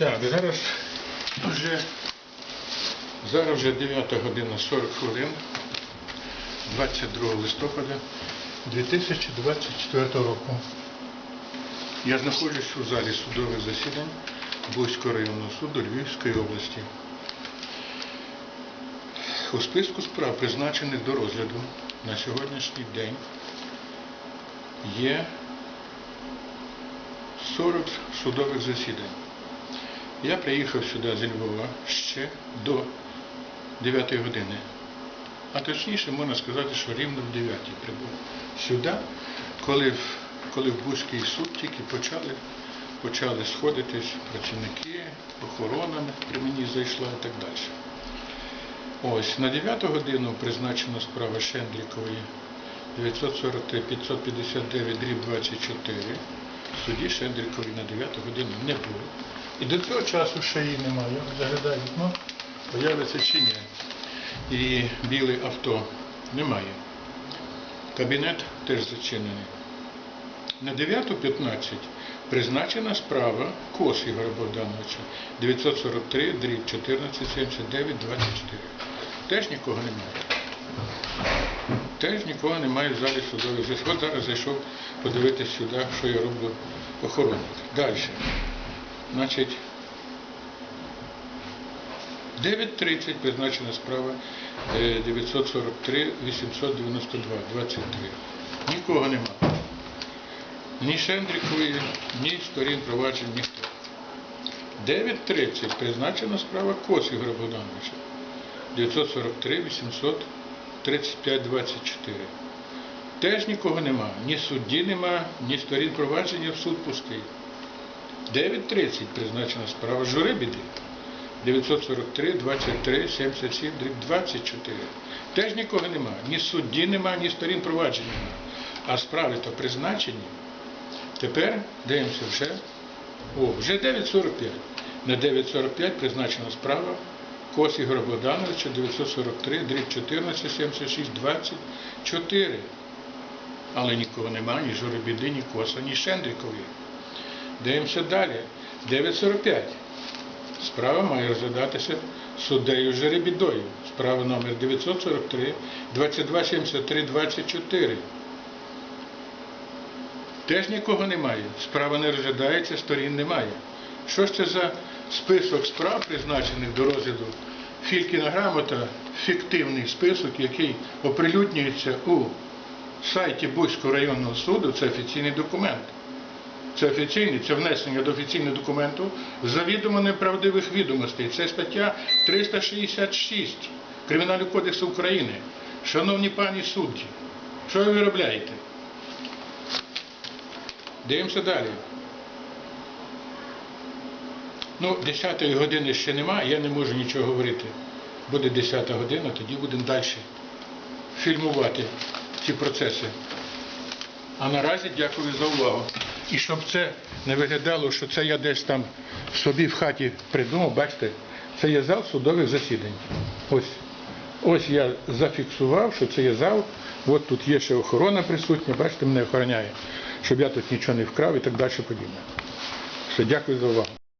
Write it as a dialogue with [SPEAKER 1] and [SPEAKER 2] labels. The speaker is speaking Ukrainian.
[SPEAKER 1] Так, зараз вже, зараз вже 9 година 40 хвилин, 22 листопада 2024 року. Я знаходжусь у залі судових засідань Бузького районного суду Львівської області. У списку справ, призначених до розгляду на сьогоднішній день, є 40 судових засідань. Я приїхав сюди зі Львова ще до 9 години. А точніше, можна сказати, що рівно в 9 прибув сюди, коли, в- коли в Бузький суд тільки почали, почали сходитись працівники, охорона при мені зайшла і так далі. Ось, на 9 годину призначена справа Шендрікової 943 559 дріб 24. В суді Шендрікової на 9 годину не було. І до цього часу ще її немає. Я заглядаю вікно, появиться чи ні. І біле авто немає. Кабінет теж зачинений. На 9.15 призначена справа Кос Ігоря Богдановича 943 дріб 14 79 24. Теж нікого немає. Теж нікого немає в залі судових. От зараз зайшов подивитися сюди, що я роблю охоронник. Далі. Значить, 9.30 призначена справа е, 943 892 23. Нікого нема. Ні Шендрікової, ні сторін проваджень ніхто. 9.30 призначена справа Кос Богдановича 943 835 24. Теж нікого нема. Ні судді нема, ні сторін провадження в суд пустий. 9.30 призначена справа Журибіди 943 23 77 24. Теж нікого нема. Ні судді нема, ні сторін провадження нема. А справи то призначені. Тепер дивимося вже. О, вже 9.45. На 9.45 призначена справа Кос Ігоря Богдановича 943 дріб 14 76 24. Але нікого нема, ні Журибіди, ні Коса, ні Шендрікової. Дивимося далі. 9.45. Справа має розглядатися суддею Жеребідою. Справа номер 943 2273 24. Теж нікого немає. Справа не розглядається, сторін немає. Що ж це за список справ, призначених до розгляду? Фількіна грамота фіктивний список, який оприлюднюється у сайті Бузького районного суду, це офіційний документ. Це офіційний, це внесення до офіційного документу завідомо неправдивих відомостей. Це стаття 366 Кримінального кодексу України. Шановні пані судді, що ви виробляєте? Дивимося далі. Ну, 10 години ще немає, я не можу нічого говорити. Буде 10-та година, тоді будемо далі фільмувати ці процеси. А наразі дякую за увагу. І щоб це не виглядало, що це я десь там собі в хаті придумав, бачите, це є зал судових засідань. Ось, ось я зафіксував, що це є зал. От тут є ще охорона присутня, бачите, мене охороняє, щоб я тут нічого не вкрав і так далі подібне. Все, дякую за увагу.